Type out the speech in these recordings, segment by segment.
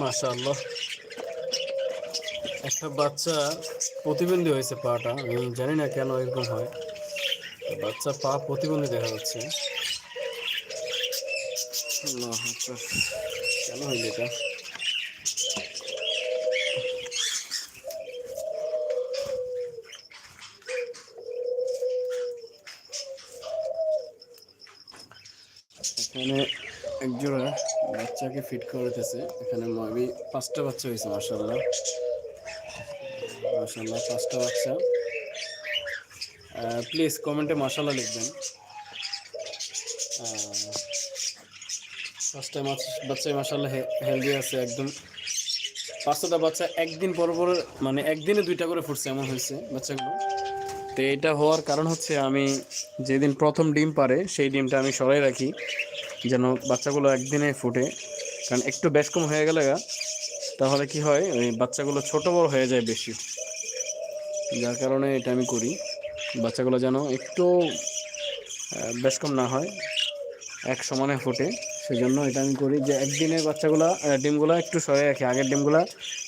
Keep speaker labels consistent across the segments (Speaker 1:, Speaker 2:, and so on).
Speaker 1: মাশাআল্লাহ। একটা বাচ্চা প্রতিবন্ধী হয়েছে পাটা আমি জানি না কেন এরকম হয়। বাচ্চা পা প্রতিবন্ধী দেখা যাচ্ছে। কেন হইল এটা? এখানে একজোড়া বাচ্চাকে ফিট করতেছে এখানে আমি পাঁচটা বাচ্চা হয়েছে মার্শাল্লাহ মার্শাল্লাহ পাঁচটা বাচ্চা। প্লিজ কমেন্টে মার্শাল্লাহ লিখবেন। পাঁচটা মাছ, বাচ্চাই মার্শাল্লাহ হেলদি আছে, একদম। পাঁচটা বাচ্চা একদিন পর পর মানে একদিনে দুইটা করে ফুটছে, এমন হয়েছে বাচ্চাগুলো। তো এটা হওয়ার কারণ হচ্ছে আমি যেদিন প্রথম ডিম পারে, সেই ডিমটা আমি সরাই রাখি। যেন বাচ্চাগুলো একদিনে ফুটে। কারণ একটু বেশ কম হয়ে গেলে তাহলে কি হয়, ওই বাচ্চাগুলো ছোট বড় হয়ে যায় বেশি। যার কারণে এটা আমি করি, বাচ্চাগুলো যেন একটু বেশ কম না হয়, এক সমানে ফুটে। সেই জন্য এটা আমি করি যে একদিনে বাচ্চাগুলো ডিমগুলো একটু সরে রাখি। আগের ডিমগুলো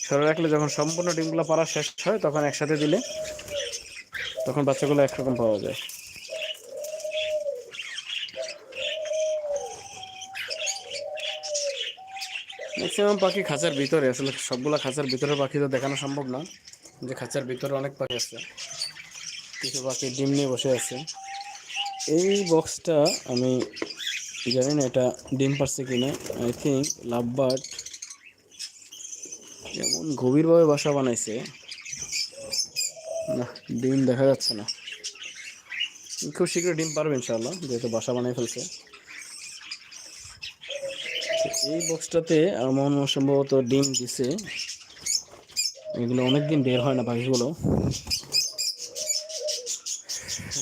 Speaker 1: সরে রাখলে যখন সম্পূর্ণ ডিমগুলো পাড়া শেষ হয়, তখন একসাথে দিলে তখন বাচ্চাগুলো একরকম পাওয়া যায়। ম্যাক্সিমাম পাখি খাঁচার ভিতরে, আসলে সবগুলা খাঁচার ভিতরে পাখি তো দেখানো সম্ভব না, যে খাঁচার ভিতরে অনেক পাখি আছে। কিছু পাখি ডিম নিয়ে বসে আছে। এই বক্সটা আমি জানি না এটা ডিম পারছে কিনা। আই থিঙ্ক লাভ বার্ড এমন গভীরভাবে বাসা বানাইছে। না, ডিম দেখা যাচ্ছে না। খুব শীঘ্র ডিম পারবে ইনশাল্লাহ যেহেতু বাসা বানিয়ে ফেলছে। এই বক্সটাতে আমার সম্ভবত ডিম দিছে। এগুলো অনেকদিন বের হয় না পাখিগুলো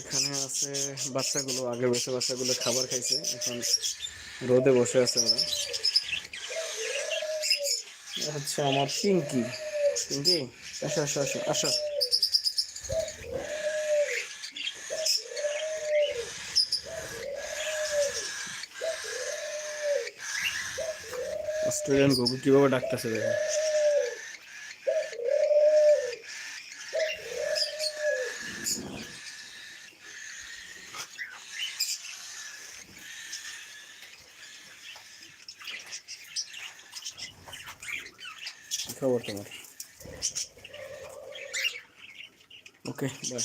Speaker 1: এখানে আছে বাচ্চাগুলো, আগে বসে বাচ্চাগুলো খাবার খাইছে, এখন রোদে বসে আছে ওরা। হচ্ছে আমার পিঙ্কি। পিঙ্কি, আসো আসো আসো আসো। অস্ট্রেলিয়ান গরু কীভাবে ডাকতেছে দেখো। কি খবর তোমার? Okay bye